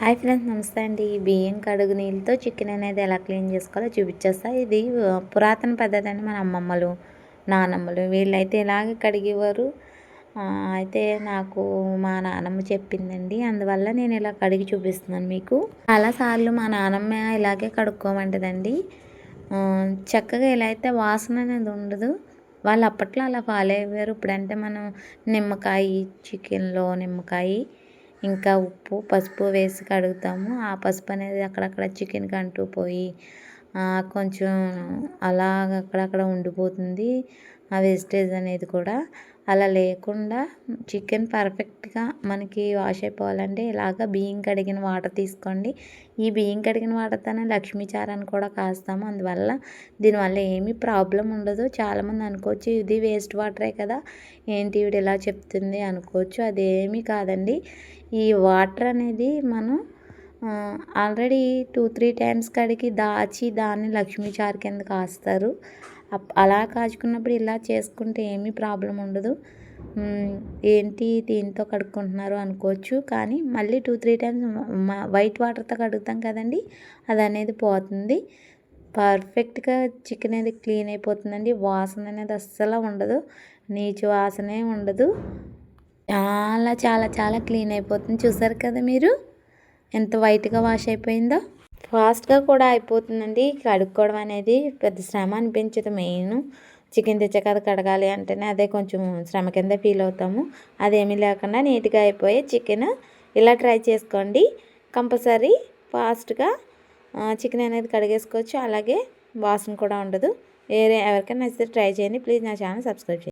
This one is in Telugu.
హాయ్ ఫ్రెండ్స్ నమస్తే అండి. బియ్యం కడుగు నీళ్ళతో చికెన్ అనేది ఎలా క్లీన్ చేసుకోవాలో చూపించేస్తా. ఇది పురాతన పద్ధతి అండి మన అమ్మమ్మలు నానమ్మలు. వీళ్ళైతే ఇలాగే కడిగేవారు. అయితే నాకు మా నానమ్మ చెప్పిందండి. అందువల్ల నేను ఇలా కడిగి చూపిస్తున్నాను మీకు. చాలాసార్లు మా నానమ్మ ఇలాగే కడుక్కోమంటదండి. చక్కగా ఇలా అయితే వాసన అనేది ఉండదు. వాళ్ళు అప్పట్లో అలా ఫాలో అయ్యారు ఇప్పుడంటే మనం నిమ్మకాయ చికెన్లో నిమ్మకాయ ఇంకా ఉప్పు పసుపు వేసి కడుగుతాము. ఆ పసుపు అనేది అక్కడక్కడ చికెన్కి అంటూ పోయి కొంచెం అలాగ అక్కడక్కడ ఉండిపోతుంది ఆ వేస్టేజ్ అనేది కూడా. అలా లేకుండా చికెన్ పర్ఫెక్ట్గా మనకి వాష్ అయిపోవాలంటే ఇలాగ బియ్యం కడిగిన వాటర్ తీసుకోండి. ఈ బియ్యం కడిగిన వాటర్తోనే లక్ష్మీచారాన్ని కూడా కాస్తాము. అందువల్ల దీనివల్ల ఏమీ ప్రాబ్లం ఉండదు. చాలామంది అనుకోవచ్చు ఇది వేస్ట్ వాటరే కదా ఏంటి ఇవిడ ఇలా చెప్తుంది అనుకోవచ్చు. అదేమీ కాదండి. ఈ వాటర్ అనేది మనం ఆల్రెడీ టూ త్రీ టైమ్స్ కాడికి దాచి దాన్ని లక్ష్మీ చారు కింద కాస్తారు. అలా కాచుకున్నప్పుడు ఇలా చేసుకుంటే ఏమీ ప్రాబ్లం ఉండదు. ఏంటి దీంతో కడుక్కుంటున్నారు అనుకోవచ్చు. కానీ మళ్ళీ టూ త్రీ టైమ్స్ వైట్ వాటర్తో కడుగుతాం కదండి అది అనేది పోతుంది. పర్ఫెక్ట్గా చికెన్ అనేది క్లీన్ అయిపోతుందండి. వాసన అనేది అస్సలు ఉండదు. నీచు వాసనే ఉండదు. చాలా చాలా చాలా క్లీన్ అయిపోతుంది. చూసారు కదా మీరు? ఎంత వైట్గా వాష్ అయిపోయిందో? ఫాస్ట్గా కూడా అయిపోతుందండి. కడుక్కోవడం అనేది పెద్ద శ్రమ అనిపించదు మెయిన్. చికెన్ తెచ్చాక అది కడగాలి అంటేనే అదే కొంచెం శ్రమ కింద ఫీల్ అవుతాము. అదేమీ లేకుండా నీట్గా అయిపోయి చికెన్ ఇలా ట్రై చేసుకోండి. కంపల్సరీ ఫాస్ట్గా చికెన్ అనేది కడిగేసుకోవచ్చు. అలాగే వాసన కూడా ఉండదు. వేరే ఎవరికైనా నచ్చితే ట్రై చేయండి. ప్లీజ్ నా ఛానల్ సబ్స్క్రైబ్ చేయండి.